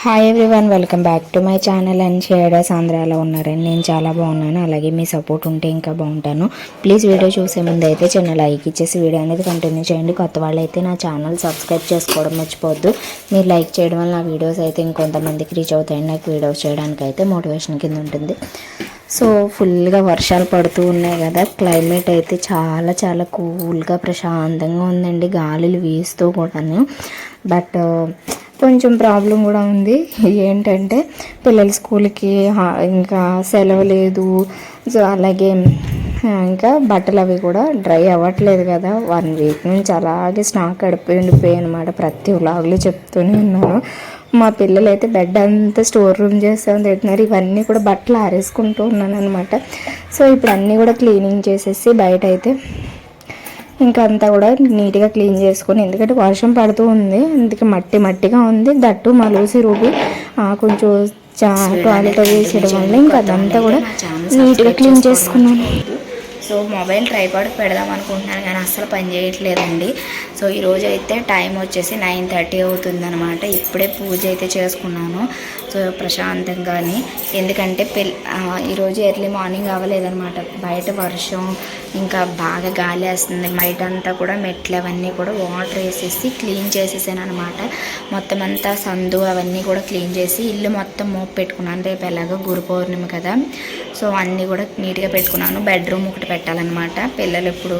Hi everyone welcome back to my channel and shaders ఆంధ్రాలో ఉన్నారని నేను చాలా బాగున్నాను. అలాగే మీ సపోర్ట్ ఉంటే ఇంకా బాగుంటాను. ప్లీజ్ వీడియో చూసే ముందు అయితే చిన్న లైక్ ఇచ్చేసి వీడియో అనేది కంటిన్యూ చేయండి. కొత్త వాళ్ళు అయితే నా ఛానల్ సబ్స్క్రైబ్ చేసుకోవడం మర్చిపోద్దు మీరు లైక్ చేయడం వల్ల నా వీడియోస్ అయితే ఇంకొంతమందికి రీచ్ అవుతాయి. నాకు వీడియోస్ చేయడానికి అయితే మోటివేషన్ కింద ఉంటుంది. సో ఫుల్గా వర్షాలు పడుతూ ఉన్నాయి కదా. క్లైమేట్ అయితే చాలా చాలా కూల్గా ప్రశాంతంగా ఉందండి. గాలులు వీస్తూ కూడాను. బట్ కొంచెం ప్రాబ్లం కూడా ఉంది. ఏంటంటే పిల్లల స్కూల్కి ఇంకా సెలవు లేదు సో అలాగే ఇంకా బట్టలు అవి కూడా డ్రై అవ్వట్లేదు కదా. వన్ వీక్ నుంచి అలాగే స్టాక్ గడిపి అనమాట ప్రతి వ్లాగ్లో చెప్తూనే ఉన్నాను. మా పిల్లలు అయితే బెడ్ అంతా స్టోర్ రూమ్ చేస్తాం తింటున్నారు ఇవన్నీ కూడా బట్టలు ఆరేసుకుంటూ ఉన్నాను అనమాట సో ఇప్పుడు అన్నీ కూడా క్లీనింగ్ చేసేసి బయట అయితే ఇంకా అంతా కూడా నీట్గా క్లీన్ చేసుకొని ఎందుకంటే వర్షం పడుతూ ఉంది. అందుకే మట్టి మట్టిగా ఉంది. దట్టు మలూసి ఆ, కొంచెం చా టాయిలెట్ వేసేయడం వల్ల ఇంకా అదంతా కూడా నీట్గా క్లీన్ చేసుకున్నాను. సో మొబైల్ ట్రైపాడ్ పెడదాం అనుకుంటున్నాను కానీ అస్సలు పని చేయట్లేదండి. సో ఈరోజు అయితే టైం వచ్చేసి నైన్ థర్టీ అవుతుందనమాట ఇప్పుడే పూజ అయితే చేసుకున్నాను. సో ప్రశాంతంగాని. ఎందుకంటే పెళ్ళి ఈరోజు ఎర్లీ మార్నింగ్ అవ్వలేదనమాట బయట వర్షం ఇంకా బాగా గాలి వేస్తుంది. బయట అంతా కూడా మెట్లు అవన్నీ కూడా వాటర్ వేసేసి క్లీన్ చేసేసాను అనమాట మొత్తం అంతా సందు అవన్నీ కూడా క్లీన్ చేసి ఇల్లు మొత్తం మోపు పెట్టుకున్నాను. రేపు ఎలాగో గురు పౌర్ణమి కదా. సో అన్నీ కూడా నీట్గా పెట్టుకున్నాను. బెడ్రూమ్ ఒకటి పెట్టాలన్నమాట. పిల్లలు ఇప్పుడు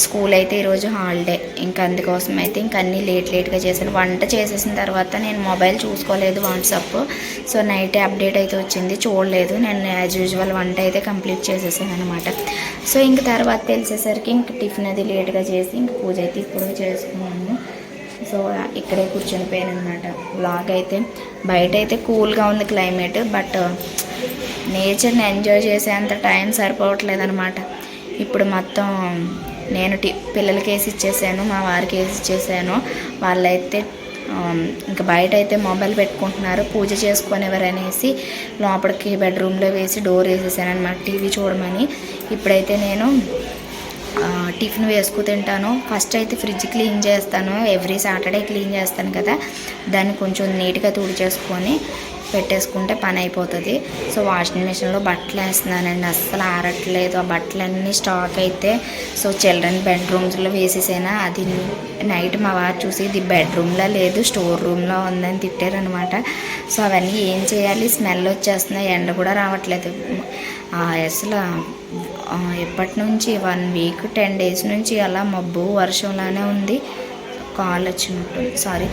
స్కూల్ అయితే ఈరోజు హాలిడే. ఇంకా అందుకోసం అయితే ఇంక అన్నీ లేట్ లేట్గా చేశాను వంట చేసేసిన తర్వాత నేను మొబైల్ చూసుకోలేదు వాట్సాప్. సో నైట్ అప్డేట్ అయితే వచ్చింది చూడలేదు. నేను యాజ్ యూజువల్ వంట అయితే కంప్లీట్ చేసేసాను అనమాట సో ఇంక తర్వాత తెలిసేసరికి ఇంక టిఫిన్ అది లేట్గా చేసి ఇంక పూజ అయితే ఇప్పుడు చేసుకున్నాను. సో ఇక్కడే కూర్చొని పోయాను అనమాట బ్లాగ్ అయితే బయట అయితే కూల్గా ఉంది క్లైమేట్ బట్ నేచర్ని ఎంజాయ్ చేసేంత టైం సరిపోవట్లేదు అనమాట ఇప్పుడు మొత్తం నేను టి పిల్లలకి వేసి ఇచ్చేసాను మా వారికి వేసి ఇచ్చేసాను. వాళ్ళైతే ఇంకా బయట అయితే మొబైల్ పెట్టుకుంటున్నారు. పూజ చేసుకునేవారు అనేసి లోపలికి బెడ్రూమ్లో వేసి డోర్ వేసేసాను అనమాట టీవీ చూడమని. ఇప్పుడైతే నేను టిఫిన్ వేసుకు తింటాను. ఫస్ట్ అయితే ఫ్రిడ్జ్ క్లీన్ చేస్తాను. ఎవ్రీ సాటర్డే క్లీన్ చేస్తాను కదా. దాన్ని కొంచెం నీట్గా తుడిచేసుకొని పెట్టేసుకుంటే పని అయిపోతుంది. సో వాషింగ్ మిషన్లో బట్టలు వేస్తున్నానండి. అస్సలు ఆరట్లేదు. ఆ బట్టలన్నీ స్టాక్ అయితే సో చిల్డ్రన్ బెడ్రూమ్స్లో వేసేసాను అది నైట్ మా వారు చూసి ఇది బెడ్రూమ్లో లేదు స్టోర్ రూమ్లో ఉందని తిట్టారనమాట సో అవన్నీ ఏం చేయాలి? స్మెల్ వచ్చేస్తున్నాయి. ఎండ కూడా రావట్లేదు. అసలు ఎప్పటి నుంచి వన్ వీక్ టెన్ డేస్ నుంచి అలా మబ్బు వర్షంలానే ఉంది. కాల్ వచ్చినట్టు సారీ.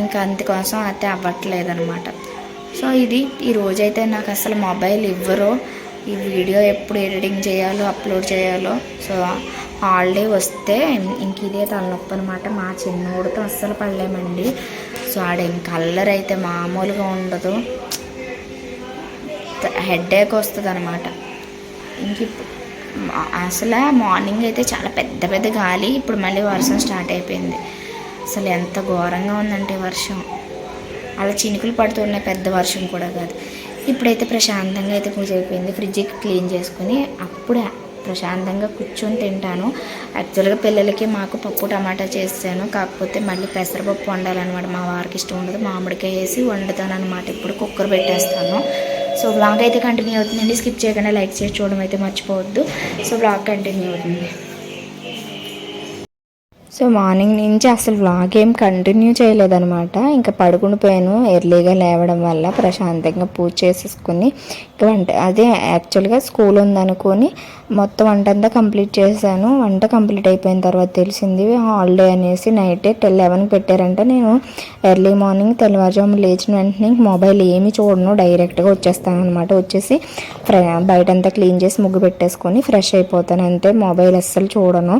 ఇంకా అందుకోసం అయితే అవ్వట్లేదు అనమాట సో ఇది ఈ రోజైతే నాకు అసలు మొబైల్ ఇవ్వరు. ఈ వీడియో ఎప్పుడు ఎడిటింగ్ చేయాలో అప్లోడ్ చేయాలో సో హాలిడే వస్తే ఇంక ఇదే తలనొప్పి అనమాట మా చిన్నోడితో అస్సలు పడలేమండి. సో ఆడ కలర్ అయితే మామూలుగా ఉండదు. హెడేక్ వస్తుంది అనమాట ఇంక అసలు మార్నింగ్ అయితే చాలా పెద్ద పెద్ద గాలి ఇప్పుడు మళ్ళీ వర్షం స్టార్ట్ అయిపోయింది. అసలు ఎంత ఘోరంగా ఉందంటే వర్షం. అలా చినుకులు పడుతున్నాయి పెద్ద వర్షం కూడా కాదు. ఇప్పుడైతే ప్రశాంతంగా అయితే పూజ అయిపోయింది. ఫ్రిడ్జ్ క్లీన్ చేసుకుని అప్పుడే ప్రశాంతంగా కూర్చొని తింటాను. యాక్చువల్గా పిల్లలకి మాకు పప్పు టమాటా చేసాను. కాకపోతే మళ్ళీ పెసరపప్పు వండాలన్నమాట. మా వారికి ఇష్టం ఉండదు. మామిడికాయ వేసి వండుతాను అనమాట ఇప్పుడు కుక్కర్ పెట్టేస్తాను. సో బ్లాగ్ అయితే కంటిన్యూ అవుతుందండి. స్కిప్ చేయకుండా లైక్ చేసి చూడడం అయితే మర్చిపోవద్దు. సో బ్లాగ్ కంటిన్యూ అవుతుంది. సో మార్నింగ్ నుంచి అసలు వ్లాగ్ ఏం కంటిన్యూ చేయలేదనమాట ఇంకా పడుకుని పోయాను. ఎర్లీగా లేవడం వల్ల ప్రశాంతంగా పూజ చేసేసుకుని ఇంకా వంట అదే యాక్చువల్గా స్కూల్ ఉందనుకొని మొత్తం వంట అంతా కంప్లీట్ చేశాను. వంట కంప్లీట్ అయిపోయిన తర్వాత తెలిసింది హాలిడే అనేసి నైట్ టెన్ లెవెన్ పెట్టారంటే. నేను ఎర్లీ మార్నింగ్ తెల్లవారుజాము లేచిన వెంటనే ఇంక మొబైల్ ఏమి చూడను. డైరెక్ట్గా వచ్చేస్తాను అనమాట వచ్చేసి ఫ్రె బయటంతా క్లీన్ చేసి ముగ్గు పెట్టేసుకొని ఫ్రెష్ అయిపోతాను. అంతే మొబైల్ అస్సలు చూడను.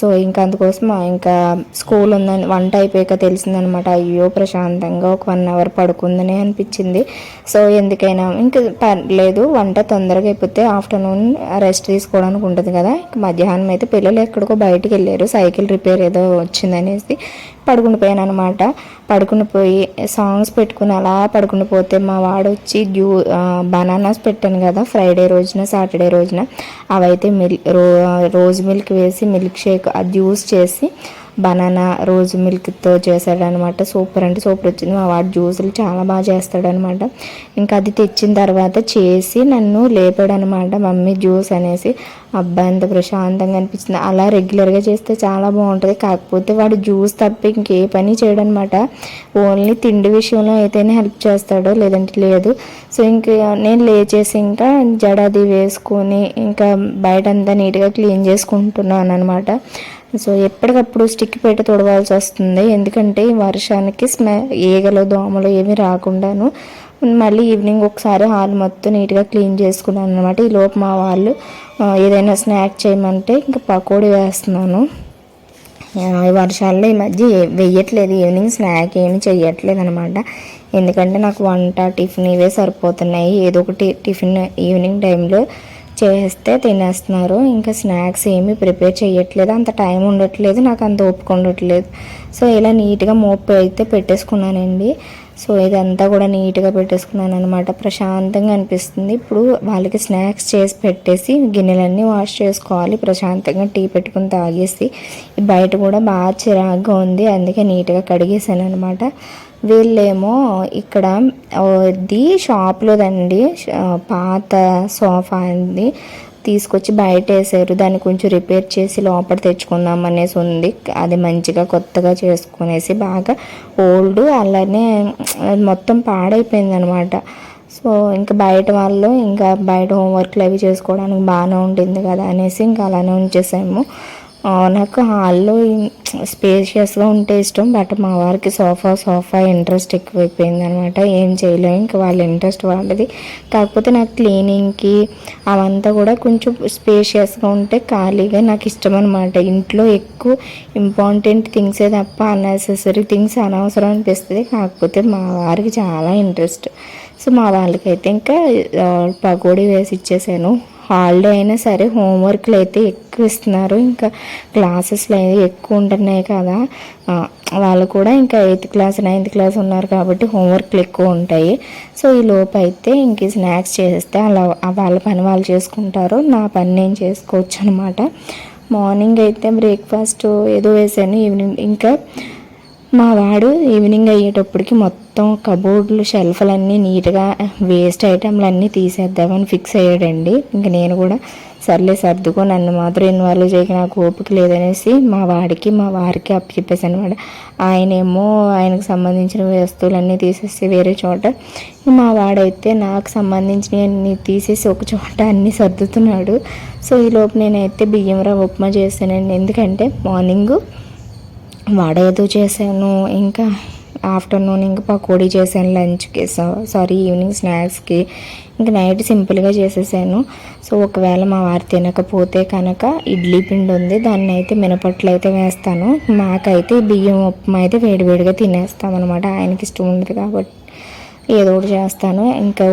సో ఇంకా అందుకోసం ఇంకా స్కూల్ ఉందని వంట అయిపోయాక తెలిసిందనమాట అయ్యో ప్రశాంతంగా ఒక వన్ అవర్ పడుకుందనే అనిపించింది. సో ఎందుకైనా ఇంకా పర్లేదు వంట తొందరగా అయిపోతే ఆఫ్టర్నూన్ రెస్ట్ తీసుకోవడానికి ఉంటుంది కదా. ఇంక మధ్యాహ్నం అయితే పిల్లలు ఎక్కడికో బయటికి వెళ్ళారు సైకిల్ రిపేర్ ఏదో వచ్చిందనేసి పడుకుని పోయాను అనమాట పడుకుని పోయి సాంగ్స్ పెట్టుకుని అలా పడుకుని పోతే మా వాడు వచ్చి జ్యూ బనానాస్ పెట్టాను కదా ఫ్రైడే రోజున సాటర్డే రోజున. అవైతే మిల్ రో రోజ్ మిల్క్ వేసి మిల్క్ షేక్ అది జ్యూస్ చేసి బనానా రోజు మిల్క్తో చేశాడనమాట. సూపర్ అంటే సూపర్ వచ్చింది. మా వాడు జ్యూసులు చాలా బాగా చేస్తాడనమాట. ఇంకా అది తెచ్చిన తర్వాత చేసి నన్ను లేపాడనమాట. మమ్మీ జ్యూస్ అనేసి అబ్బాయి అంత ప్రశాంతంగా అనిపించింది అలా రెగ్యులర్గా చేస్తే చాలా బాగుంటుంది. కాకపోతే వాడు జ్యూస్ తప్ప ఇంకే పని చేయడనమాట. ఓన్లీ తిండి విషయంలో అయితేనే హెల్ప్ చేస్తాడో లేదంటే లేదు. సో ఇంకా నేను లేచేసి ఇంకా జడది వేసుకొని ఇంకా బయట అంతా నీట్గా క్లీన్ చేసుకుంటున్నాను అనమాట సో ఎప్పటికప్పుడు స్టిక్ పెట్టి తొడవాల్సి వస్తుంది. ఎందుకంటే ఈ వర్షానికి స్మె ఈగలు దోమలు ఏమీ రాకుండాను మళ్ళీ ఈవినింగ్ ఒకసారి హాల్ మొత్తం నీట్గా క్లీన్ చేసుకున్నాను అనమాట ఈ లోపు మా వాళ్ళు ఏదైనా స్నాక్ చేయమంటే ఇంకా పకోడీ వేస్తున్నాను. ఈ వర్షాల్లో ఈ మధ్య వెయ్యట్లేదు. ఈవినింగ్ స్నాక్ ఏమి చెయ్యట్లేదు అనమాట ఎందుకంటే నాకు వంట టిఫిన్ ఇవే సరిపోతున్నాయి. ఏదో ఒకటి టిఫిన్ ఈవినింగ్ టైంలో చేస్తే తినేస్తున్నారు. ఇంకా స్నాక్స్ ఏమీ ప్రిపేర్ చేయట్లేదు అంత టైం ఉండట్లేదు. నాకు అంత ఓపిక ఉండట్లేదు. సో ఇలా నీట్గా మోపు అయితే పెట్టేసుకున్నానండి. సో ఇదంతా కూడా నీట్గా పెట్టేసుకున్నాను అనమాట ప్రశాంతంగా అనిపిస్తుంది. ఇప్పుడు వాళ్ళకి స్నాక్స్ చేసి పెట్టేసి గిన్నెలన్నీ వాష్ చేసుకోవాలి. ప్రశాంతంగా టీ పెట్టుకుని తాగేసి. బయట కూడా బాగా చిరాగ్గా ఉంది. అందుకే నీట్గా కడిగేసాను అనమాట వీళ్ళేమో ఇక్కడ ఇది షాప్లోదండి. పాత సోఫా అండి. తీసుకొచ్చి బయట వేసారు దాన్ని కొంచెం రిపేర్ చేసి లోపల తెచ్చుకుందాం అనేసి ఉంది. అది మంచిగా కొత్తగా చేసుకునేసి బాగా ఓల్డ్ అలానే అది మొత్తం పాడైపోయింది అనమాట సో ఇంకా బయట వాళ్ళు ఇంకా బయట హోంవర్క్లు అవి చేసుకోవడానికి బాగానే ఉంటుంది కదా అనేసి ఇంకా అలానే ఉంచేసాము. నాకు హాల్లో స్పేషియస్గా ఉంటే ఇష్టం బట్ మా వారికి సోఫా సోఫా ఇంట్రెస్ట్ ఎక్కువైపోయింది అనమాట ఏం చేయలేము ఇంకా వాళ్ళ ఇంట్రెస్ట్ వాళ్ళది. కాకపోతే నాకు క్లీనింగ్కి అవంతా కూడా కొంచెం స్పేషియస్గా ఉంటే ఖాళీగా నాకు ఇష్టం అనమాట ఇంట్లో ఎక్కువ ఇంపార్టెంట్ థింగ్సే తప్ప అన్నెసెసరీ థింగ్స్ అనవసరం అనిపిస్తుంది. కాకపోతే మా వారికి చాలా ఇంట్రెస్ట్. సో మా వాళ్ళకైతే ఇంకా పకోడీ వేసి ఇచ్చేసాను. హాలిడే అయినా సరే హోంవర్క్లు అయితే ఎక్కువ ఇస్తున్నారు. ఇంకా క్లాసెస్లు అయితే ఎక్కువ ఉంటున్నాయి కదా. వాళ్ళు కూడా ఇంకా ఎయిత్ క్లాస్ నైన్త్ క్లాస్ ఉన్నారు కాబట్టి హోంవర్క్లు ఎక్కువ ఉంటాయి. సో ఈ లోపు అయితే ఇంక స్నాక్స్ చేస్తే అలా వాళ్ళ పని వాళ్ళు చేసుకుంటారు. నా పని నేను చేసుకోవచ్చు అనమాట. మార్నింగ్ అయితే బ్రేక్ఫాస్ట్ ఏదో వేసాను. ఈవినింగ్ ఇంకా మా వాడు ఈవినింగ్ అయ్యేటప్పటికి మొత్తం కబోర్డ్లు షెల్ఫ్లన్నీ నీట్గా వేస్ట్ ఐటెంలు అన్నీ తీసేద్దామని ఫిక్స్ అయ్యాడండి. ఇంక నేను కూడా సర్లే సర్దుకో నన్ను మాత్రం ఇన్వాల్వ్ చేయక నాకు ఓపిక లేదనేసి మా వాడికి మా వారికి అప్పచెప్పేసి అనమాట. ఆయనేమో ఆయనకు సంబంధించిన వస్తువులన్నీ తీసేసి వేరే చోట. మా వాడైతే నాకు సంబంధించినవి అన్నీ తీసేసి ఒక చోట అన్నీ సర్దుతున్నాడు. సో ఈ లోపు నేనైతే బియ్యం రవ్వ ఉప్మా చేశానండి ఎందుకంటే మార్నింగు వడ ఏదో చేశాను. ఇంకా ఆఫ్టర్నూన్ ఇంకా పకోడీ చేశాను లంచ్కి సారీ ఈవినింగ్ స్నాక్స్కి. ఇంకా నైట్ సింపుల్గా చేసేసాను. సో ఒకవేళ మా వారు తినకపోతే కనుక ఇడ్లీ పిండి ఉంది. దాన్ని అయితే మినపట్లు అయితే వేస్తాను. మాకైతే బియ్యం ఉప్మా అయితే వేడివేడిగా తినేస్తాం అనమాట ఆయనకి ఇష్టం ఉండదు కాబట్టి ఏదో ఒకటి చేస్తాను. ఇంకా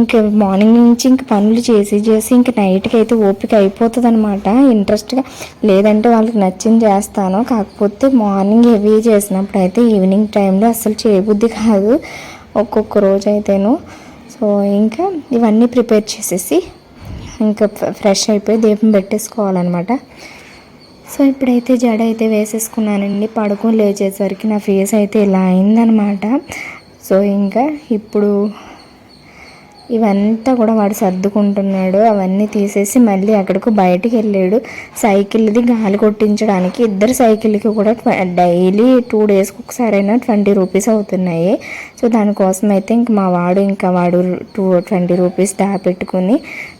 ఇంకా మార్నింగ్ నుంచి ఇంక పనులు చేసి చేసి ఇంక నైట్కి అయితే ఓపిక అయిపోతుంది అనమాట ఇంట్రెస్ట్గా లేదంటే వాళ్ళకి నచ్చింది చేస్తాను. కాకపోతే మార్నింగ్ హెవీ చేసినప్పుడు అయితే ఈవినింగ్ టైంలో అసలు చేయబుద్ధి కాదు. ఒక్కొక్క రోజు అయితేను. సో ఇంకా ఇవన్నీ ప్రిపేర్ చేసేసి ఇంకా ఫ్రెష్ అయిపోయి దీపం పెట్టేసుకోవాలన్నమాట. సో ఇప్పుడైతే జడ అయితే వేసేసుకున్నానండి. పడుకొని లేచేసరికి నా ఫేస్ అయితే ఇలా అయిందనమాట సో ఇంకా ఇప్పుడు ఇవంతా కూడా వాడు సర్దుకుంటున్నాడు. అవన్నీ తీసేసి మళ్ళీ అక్కడికి బయటికి వెళ్ళాడు. సైకిల్ది గాలి కొట్టించడానికి ఇద్దరు సైకిల్కి కూడా డైలీ టూ డేస్కి ఒకసారైనా ట్వంటీ రూపీస్ అవుతున్నాయి. సో దానికోసం అయితే ఇంక మా వాడు ఇంకా వాడు టూ ట్వంటీ రూపీస్ దాపెట్టుకుని సో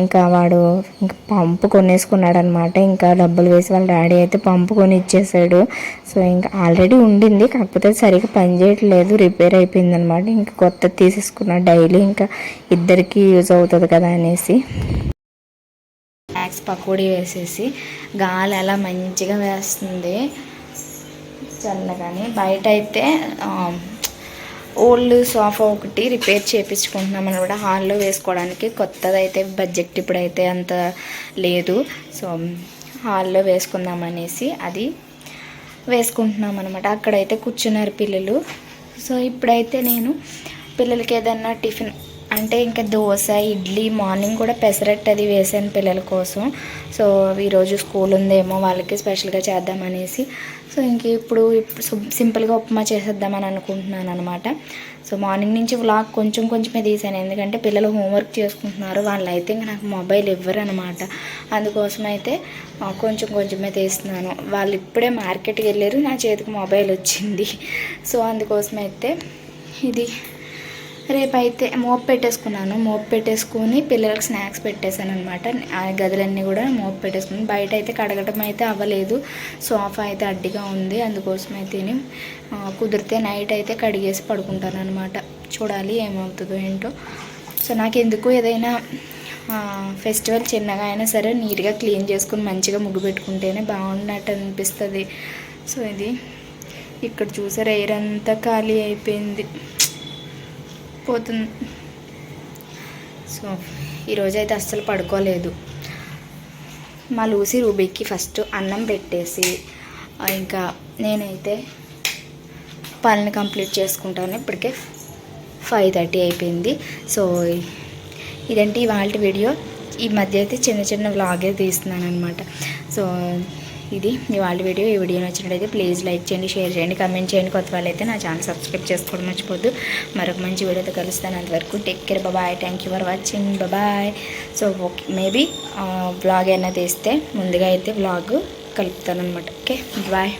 ఇంకా వాడు ఇంకా పంపు కొనేసుకున్నాడు అనమాట ఇంకా డబ్బులు వేసి వాళ్ళ డాడీ అయితే పంపు కొని ఇచ్చేసాడు సో ఇంకా ఆల్రెడీ ఉండింది. కాకపోతే సరిగ్గా పనిచేయట్లేదు రిపేర్ అయిపోయింది అనమాట ఇంకా కొత్త తీసేసుకున్నాడు డైలీ ఇంకా ఇద్దరికి యూజ్ అవుతుంది కదా అనేసి. స్నాక్స్ పకోడీ వేసేసి గాలి అలా మంచిగా వేస్తుంది. చల్లగాని. బయట అయితే ఓల్డ్ సోఫా ఒకటి రిపేర్ చేయించుకుంటున్నాం అనమాట హాల్లో వేసుకోవడానికి కొత్తది అయితే బడ్జెట్ ఇప్పుడైతే అంత లేదు. సో హాల్లో వేసుకుందాం అనేసి అది వేసుకుంటున్నాం అనమాట అక్కడైతే కూర్చున్నారు పిల్లలు. సో ఇప్పుడైతే నేను పిల్లలకి ఏదన్నా టిఫిన్ అంటే ఇంకా దోశ ఇడ్లీ మార్నింగ్ కూడా పెసరట్టు అది వేసాను పిల్లల కోసం. సో ఈరోజు స్కూల్ ఉందేమో వాళ్ళకి స్పెషల్గా చేద్దామనేసి సో ఇంక ఇప్పుడు ఇప్పుడు సింపుల్గా ఉప్మా చేసేద్దామని అనుకుంటున్నాను అనమాట సో మార్నింగ్ నుంచి వ్లాగ్ కొంచెం కొంచెమే తీసాను. ఎందుకంటే పిల్లలు హోంవర్క్ చేసుకుంటున్నారు. వాళ్ళు అయితే ఇంకా నాకు మొబైల్ ఇవ్వరు అనమాట అందుకోసం అయితే కొంచెం కొంచెమే తీస్తున్నాను. వాళ్ళు ఇప్పుడే మార్కెట్కి వెళ్ళారు. నా చేతికి మొబైల్ వచ్చింది. సో అందుకోసం అయితే ఇది రేపైతే మోప్ పెట్టేసుకున్నాను. మోప్ పెట్టేసుకొని పిల్లలకు స్నాక్స్ పెట్టేశాను అనమాట ఆ గదులన్నీ కూడా మోప్ పెట్టేసుకుని బయట అయితే కడగటం అయితే అవ్వలేదు. సోఫా అయితే అడ్డిగా ఉంది. అందుకోసం అయితే కుదిరితే నైట్ అయితే కడిగేసి పడుకుంటాను అనమాట చూడాలి ఏమవుతుందో ఏంటో. సో నాకు ఎందుకు ఏదైనా ఫెస్టివల్ చిన్నగా అయినా సరే నీట్గా క్లీన్ చేసుకుని మంచిగా ముగ్గు పెట్టుకుంటేనే బాగున్నట్టు అనిపిస్తుంది. సో ఇది ఇక్కడ చూసారు ఎయిర్ అంతా ఖాళీ అయిపోయింది. పోతుంది. సో ఈరోజు అయితే అస్సలు పడుకోలేదు. మా లూసి రూబీకి ఫస్ట్ అన్నం పెట్టేసి ఇంకా నేనైతే పనులు కంప్లీట్ చేసుకుంటాను. ఇప్పటికే ఫైవ్ థర్టీ అయిపోయింది. సో ఇదంటే ఇవాళ వీడియో? ఈ మధ్య అయితే చిన్న చిన్న వ్లాగే తీస్తున్నాను అనమాట సో ఇది ఇవాళ వీడియో. ఈ వీడియో నచ్చినట్లయితే ప్లీజ్ లైక్ చేయండి షేర్ చేయండి కమెంట్ చేయండి. కొత్త వాళ్ళైతే నా ఛానల్ సబ్స్క్రైబ్ చేసుకోవడం మర్చిపోద్దు మరొక మంచి వీడియోతో కలుస్తాను. అంతవరకు take care bye thank you for watching bye so okay maybe vlog అయినా తీస్తే ముందుగా అయితే వ్లాగ్ కలుపుతాను అనమాట ఓకే బాయ్